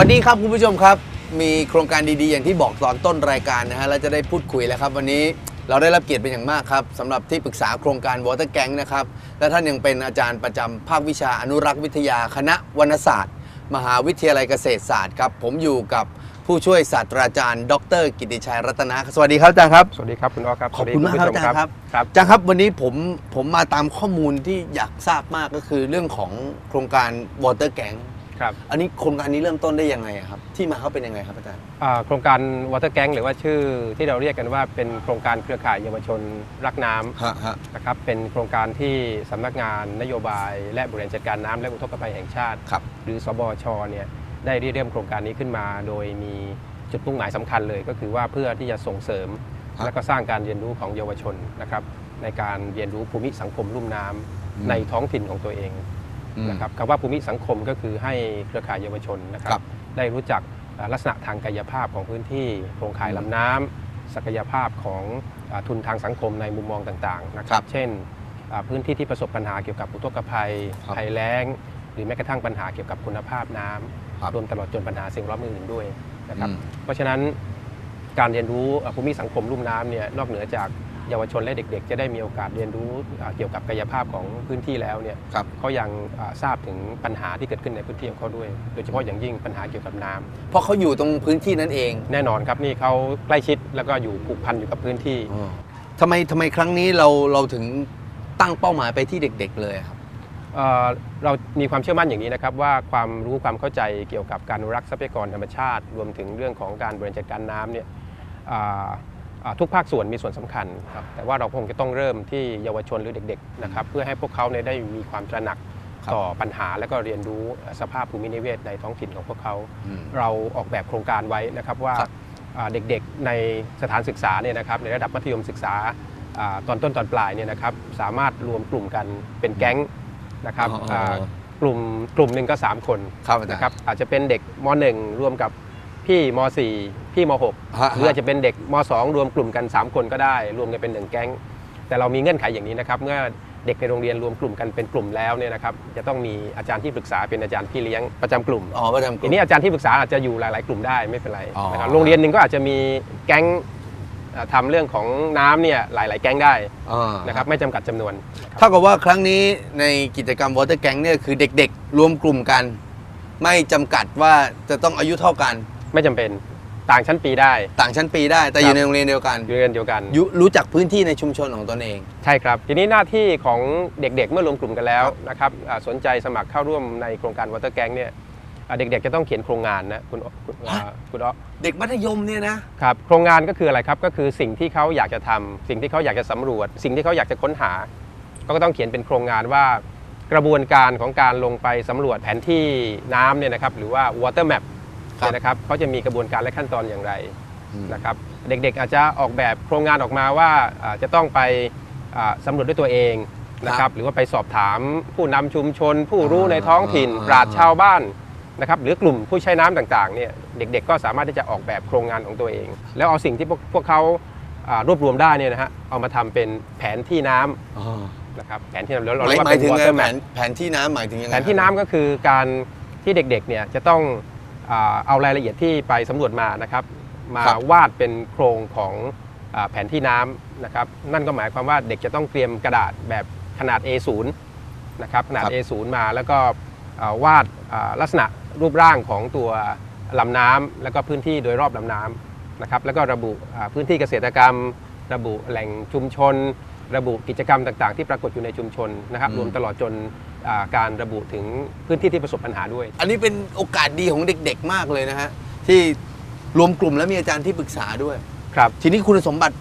วันนี้ครับคุณผู้ชมครับ มีโครงการดีๆ อย่างที่บอกตอนต้นรายการนะฮะแล้วจะได้พูดคุยแล้วครับ วันนี้เราได้รับเกียรติเป็นอย่างมากครับสำหรับที่ปรึกษาโครงการ Water Gang นะครับและท่านยังเป็นอาจารย์ประจำภาควิชาอนุรักษ์วิทยาคณะวรรณศาสตร์ มหาวิทยาลัยเกษตรศาสตร์ครับผมอยู่กับผู้ช่วยศาสตราจารย์ ดร กิติชัยรัตนะสวัสดีครับอาจารย์ครับ สวัสดีครับคุณอ้อครับขอบคุณมากครับสวัสดีอาจารย์ครับ ครับ อาจารย์ครับวันนี้ผมผมมาตามข้อมูลที่อยากทราบมากก็คือเรื่องของโครงการ Water Gang ครับอันนี้โครงการนี้เริ่มต้นได้ยังไงอะครับ ที่มาเขาเป็นยังไงครับอาจารย์อ่าโครงการ Water Gang หรือว่าชื่อที่เราเรียกกันว่าเป็นโครงการเครือข่ายเยาวชนรักน้ำฮะฮะนะครับเป็นโครงการที่สำนักงานนโยบาย และบริหารจัดการน้ำและอุทกภัยแห่งชาติ ครับ หรือสบชเนี่ยได้ริเริ่มโครงการนี้ขึ้นมา โดยมีจุดมุ่งหมายสำคัญเลยก็คือว่าเพื่อที่จะส่งเสริม ครับและก็สร้างการเรียนรู้ของเยาวชนนะครับในการเรียนรู้ภูมิสังคมลุ่มน้ำอืม ในท้องถิ่นของตัวเองอืม นะครับคำว่าภูมิสังคมก็คือให้เครือข่ายเยาวชนนะคครัรับบได้รู้จักอ่าลักษณะทางกายภาพของพื้นที่โครงข่ายอืมลำน้ำศักยภาพของอาทุนทางสังคมในมุมมองต่างๆนะคครัรับบเช่นอ่าพื้นที่ที่ประสบปัญหาเกี่ยวกับอุทกภัยครับภัยแล้ง หรือแม้กระทั่งปัญหาเกี่ยวกับคุณภาพน้ครับำรวมตลอดจนปัญหาสิ่งแวดล้อมอื่นๆด้วยนะครับอืมเพราะฉะนั้นการเรียนรู้อ่าภูมิสังคมลุ่มน้ำเนี่ยนอกเหนือจาก เยาวชนและเด็ก ๆ จะได้มีโอกาสเรียนรู้อ่าเกี่ยวกับกายภาพของพื้นที่แล้วเนี่ยครับเขายังอ่าทราบถึงปัญหาที่เกิดขึ้นในพื้นที่ของเขาด้วย โดยเฉพาะอย่างยิ่งปัญหาเกี่ยวกับน้ำเพราะเขาอยู่ตรงพื้นที่นั้นเอง แน่นอนครับนี่เขาใกล้ชิดแล้วก็อยู่ผูกพันอยู่กับพื้นที่ทำไมทำไมครั้งนี้เราเราถึงตั้งเป้าหมายไปที่เด็ก ๆ เลยครับเอ่อเรามีความเชื่อมั่นอย่างนี้นะครับว่าความรู้ความเข้าใจเกี่ยวกับการอนุรักษ์ทรัพยากรธรรมชาติ รวมถึงเรื่องของการบริหารจัดการน้ำเนี่ยอ่าอ่า ทุกภาคส่วนมีส่วนสำคัญครับแต่ว่าเราคงจะต้องเริ่มที่เยาวชนหรือเด็กๆนะครับเพื่อให้พวกเขาเนี่ยได้มีความตระหนักครับต่อปัญหาและก็เรียนรู้สภาพภูมินิเวศในท้องถิ่นของพวกเขาอืมเราออกแบบโครงการไว้นะครับว่าครับอ่าเด็กๆในสถานศึกษาเนี่ยนะครับในระดับมัธยมศึกษาอ่าตอนต้นตอนปลายเนี่ยนะครับสามารถรวมกลุ่มกันเป็นแก๊งนะครับอ๋ออ่ากลุ่มกลุ่มหนึ่งก็ 3 คนครับอาจารย์นะครับอาจจะเป็นเด็กม .1 รวมกับ พี่ม .4 พี่ม .6 ฮะหรืออาจจะเป็นเด็กม .2 รวมกลุ่มกัน 3 คนก็ได้ รวมกันเป็นหนึ่งแก๊ง แต่เรามีเงื่อนไขอย่างนี้นะครับเมื่อเด็กในโรงเรียนรวมกลุ่มกันเป็นกลุ่มแล้วเนี่ยนะครับจะต้องมีอาจารย์ที่ปรึกษาเป็นอาจารย์พี่เลี้ยงประจำกลุ่ม อ๋อประจำกทีลุ่ม นี้อาจารย์ที่ปรึกษาอาจจะอยู่หลาย ๆ กลุ่มได้ไม่เป็นไรอ๋อ นะครับโรงเรียนหนึ่งก็อาจจะมีแก๊งเอ่อทำเรื่องของน้ำเนี่ยหลาย ๆ แก๊งได้อ่านะครับไม่จำกัดจำนวน เท่ากับว่าครั้งนี้ในกิจกรรม Water Gang เนี่ยคือเด็กๆ รวมกลุ่มกัน ไม่จำกัดว่าจะต้องอายุเท่ากัน ไม่จำเป็นต่างชั้นปีได้ ต่างชั้นปีได้แต่ครับอยู่ในโรงเรียนเดียวกันอยู่เรียนเดียวกัน ยุรู้จักพื้นที่ในชุมชนของตนเอง ใช่ครับ ทีนี้หน้าที่ของเด็กๆ เมื่อรวมกลุ่มกันแล้วนะครับอ่าสนใจสมัครเข้าร่วมในโครงการวอเตอร์แก๊งเนี่ยอ่าเด็กๆจะต้องเขียนโครงงานนะคุณคุณอ่าฮะคุณอ๊อเด็กมัธยมเนี่ยนะ ครับโครงงานก็คืออะไรครับก็คือสิ่งที่เขาอยากจะทำสิ่งที่เขาอยากจะสำรวจ สิ่งที่เขาอยากจะค้นหา ก็ต้องเขียนเป็นโครงงานว่ากระบวนการของการลงไปสำรวจแผนที่น้ำเนี่ยนะครับหรือว่า water map ครับเนี่ยนะครับเขาจะมีกระบวนการและขั้นตอนอย่างไรอืมนะครับเด็กๆอาจจะออกแบบโครงงานออกมาว่าอ่าจะต้องไปอ่าสำรวจด้วยตัวเองนะครับหรือว่าไปสอบถามผู้นำชุมชน ผู้รู้ในท้องถิ่นอ่าปราชญ์ชาวบ้านนะครับหรือกลุ่มผู้ใช้น้ำต่างๆเนี่ยเด็กๆ ก็สามารถที่จะออกแบบโครงงานของตัวเอง แล้วเอาสิ่งที่พวกพวกเขาอ่ารวบรวมได้เนี่ยนะฮะเอามาทำเป็นแผนที่น้ำอ๋อนะครับแผนที่น้ำแล้วเราหเรียกว่ามายเป็นถึงไง water แผ map นแผนที่น้ำหมายถึงยังไงแผนที่น้ำก็คือการที่เด็กๆเนี่ยจะต้องอา เอารายละเอียดที่ไปสำรวจมานะครับ มาครับวาดเป็นโครงของอาแผนที่น้ำนะครับ นั่นก็หมายความว่าเด็กจะต้องเตรียมกระดาษแบบขนาด A0 นะครับขนาด A0 มาแล้วก็อ่าวาดอ่าลักษณะรูปร่างของตัวลำน้ำแล้วก็พื้นที่โดยรอบลำน้ำนะครับ แล้วก็ระบุอ่าพื้นที่เกษตรกรรม ระบุแหล่งชุมชน ระบุกิจกรรมต่าง ๆ ที่ปรากฏอยู่ในชุมชนนะครับอืมรวมตลอดจนอ่า การระบุถึงพื้นที่ที่ประสบปัญหาด้วย อันนี้เป็นโอกาสดีของเด็ก ๆ มากเลยนะฮะที่รวมกลุ่มแล้วมีอาจารย์ที่ปรึกษาด้วย ครับ ทีนี้คุณสมบัติ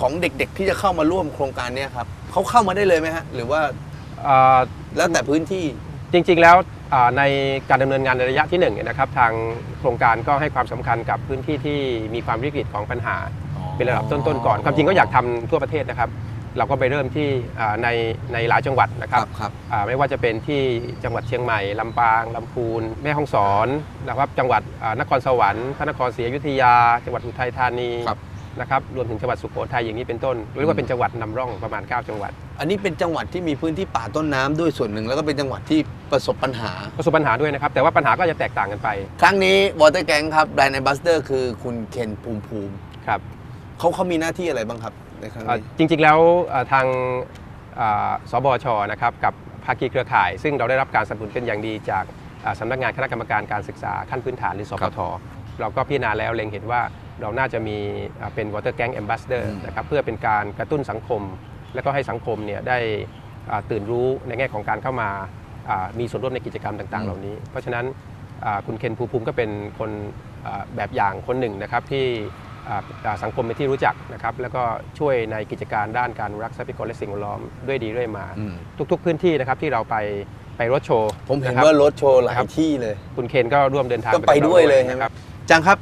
ของเด็ก ๆ ที่จะเข้ามาร่วมโครงการเนี้ครับเขาเข้ามาได้เลยไหมฮะหรือว่าอ่าแล้วแต่พื้นที่จริง ๆ แล้วอ่าในการดำเนินงานในระยะที่หนึ่งเนี่ยนะครับทางโครงการก็ให้ความสำคัญกับพื้นที่ที่มีความวิกฤตของปัญหา เป็นระดับต้นๆก่อน ความจริงก็อยากทำทั่วประเทศนะครับ เราก็ไปเริ่มที่อ่าในในหลายจังหวัดนะคครัรับบครับอ่าไม่ว่าจะเป็นที่จังหวัดเชียงใหม่ลำปางลำพูน แม่ฮ่องสอนนะครับจังหวัดอ่านครสวรรค์พระนครศรีอยุธยา จังหวัดอุทัยธานีครับนะครับรวมถึงจังหวัดสุโขทัยอย่างนี้เป็นต้นเรียกว่าเป็นจังหวัดนำร่องประมาณ 9 จังหวัด อันนี้เป็นจังหวัดที่มีพื้นที่ป่าต้นน้ำด้วยส่วนหนึ่ง แล้วก็เป็นจังหวัดที่ประสบปัญหาประสบปัญหาด้วยนะครับ แต่ว่าปัญหาก็จะแตกต่างกันไป ครั้งนี้วอเตอร์แกงครับแบรนด์ a อ b บัสเดอร์คือคุณเคนภูมิภูมิครับเขาเขามีหน้าที่อะไรบ้างครับ ในครั้งเอ่อนี้จริงๆแล้วเอ่อทางอ่าสบชนะครับกับภาคีเครือข่าย ซึ่งเราได้รับการสนับสนุนเป็นอย่างดีจากอ่าสำนักงานคณะกรรมการการศึกษาขั้นพื้นฐานหรือสครัปบทเราก็พิจารณาแล้วเล็งเห็นว่าเราน่าจะมีอ่าเป็น Water Gang Ambassador อืมนะครับเพื่อเป็นการกระตุ้นสังคม และก็ให้สังคมเนี่ยได้อ่าตื่นรู้ในแง่ของการเข้ามาอ่ามีส่วนร่วมในกิจกรรมต่าง ๆ เหล่านี้ เพราะฉะนั้นอ่าคุณเคนภูมิภูมิก็เป็นคนอ่าแบบอย่างคนหนึ่งนะครับที่อ่าอ่า สังคมเป็นที่รู้จักนะครับแล้วก็ช่วยในกิจการด้านการอนุรักษ์ทรัพยากรและสิ่งแวดล้อมด้วยดีด้วยมาอืมทุกๆพื้นที่นะครับที่เราไปไปรถโชว์ผมเห็นนะครับว่ารถโชว์หลายครับที่เลย คุณเคนก็ร่วมเดินทางก็ไปด้วยเลยกับราใช่ไหมนะครับจังครับ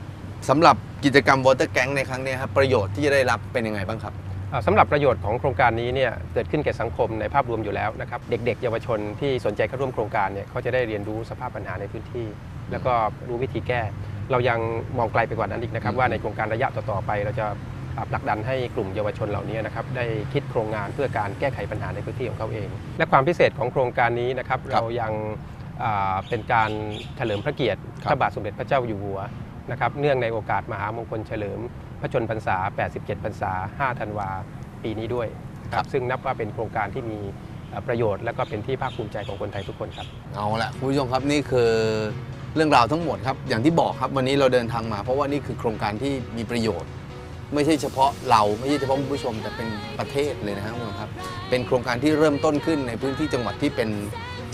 สำหรับกิจกรรมวอเตอร์แกงในครั้งนี้ครับประโยชน์ที่จะได้รับเป็นยังไงบ้างครับอ่าสำหรับประโยชน์ของโครงการนี้เนี่ยเกิดขึ้นแก่สังคมในภาพรวมอยู่แล้วนะครับเด็ก ๆ เยาวชนที่สนใจเข้าร่วมโครงการเนี่ยเขาจะได้เรียนรู้สภาพปัญหาในพื้นที่ แล้วก็รู้วิธีแก้ เรายังมองไกลไปกว่านั้นอีกนะครับอืมว่าในโครงการระยะต่อๆไป เราจะอ่าผลักดันให้กลุ่มเยาวชนเหล่านี้นะครับได้คิดโครงงานเพื่อการแก้ไขปัญหาในพื้นที่ของเขาเอง และความพิเศษของโครงการนี้นะครับเรายังอ่าเป็นการเฉลิมพระเกียรติครับพระบาทสมเด็จพระเจ้าอยู่หัวนะครับเนื่องในโอกาสมหามงคลเฉลิม พระชนพรรษา 87 พรรษา 5 ธันวาปีนี้ด้วยครับซึ่งนับว่าเป็นโครงการที่มีเอ่อประโยชน์ และก็เป็นที่ภาคภูมิใจของคนไทยทุกคนครับ เอาละคุณผู้ชมครับนี่คือ เรื่องราวทั้งหมดครับ อย่างที่บอกครับวันนี้เราเดินทางมา เพราะว่านี่คือโครงการที่มีประโยชน์ ไม่ใช่เฉพาะเราไม่ใช่เฉพาะผู้ชมแต่เป็นประเทศเลยนะครับคุณผู้ชมครับ เป็นโครงการที่เริ่มต้นขึ้นในพื้นที่จังหวัดที่เป็น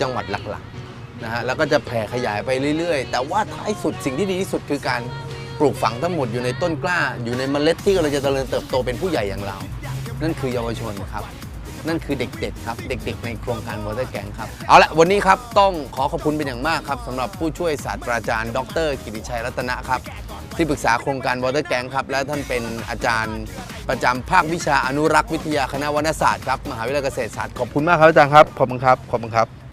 จังหวัดหลักๆนะฮะแล้วก็จะแผ่ขยายไปเรื่อยๆ แต่ว่าท้ายสุดสิ่งที่ดีที่สุดคือการปลูกฝังทั้งหมดอยู่ในต้นกล้า อยู่ในเมล็ดที่กำลังจะเจริญเติบโตเป็นผู้ใหญ่อย่างเรา นั่นคือเยาวชนครับ นั่นคือเด็กๆครับเด็ก ๆ ในโครงการวอเตอร์แกงครับ เอาละวันนี้ครับต้องขอขอบคุณเป็นอย่างมากครับสำหรับผู้ช่วยศาสตราจารย์ ดร กิติชัยรัตนะครับที่ปรึกษาโครงการวอเตอร์แกงครับและท่านเป็นอาจารย์ประจำภาควิชาอนุรักษ์วิทยาคณะวรรณศาสตร์ครับมหาวิทยาลัยเกษตรศาสตร์ขอบคุณมากครับอาจารย์ครับขอบคุณครับขอบคุณครับ